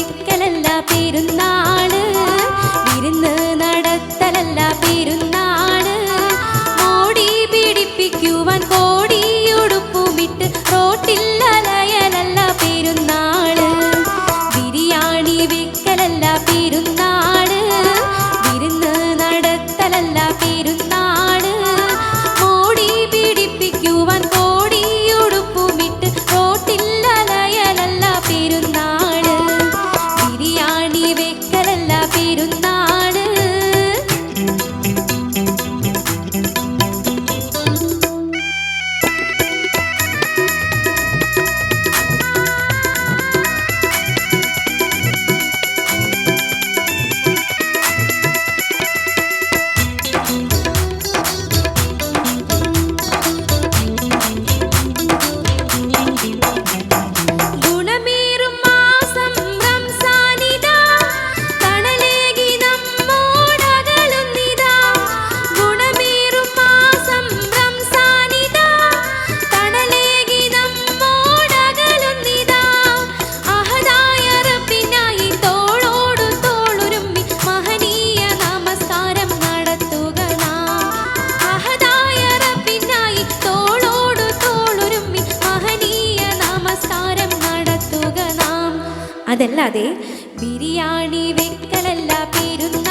ഒരിക്കലല്ല പെരുന്നാൾ. അതല്ലാതെ ബിരിയാണി വെക്കലല്ല പേരുന്ന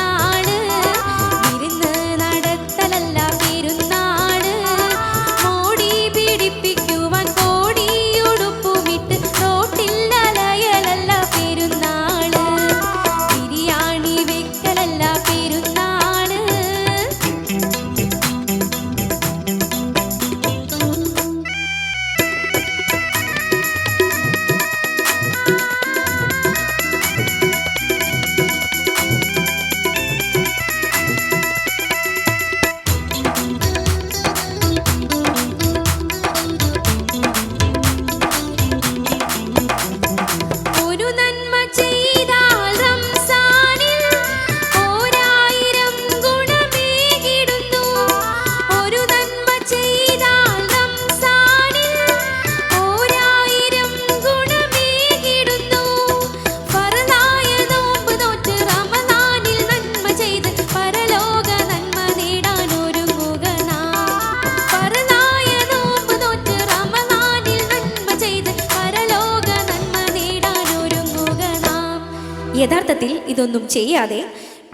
യഥാർത്ഥത്തിൽ ഇതൊന്നും ചെയ്യാതെ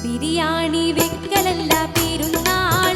ബിരിയാണി വെക്കലല്ല പെരുന്നാൾ.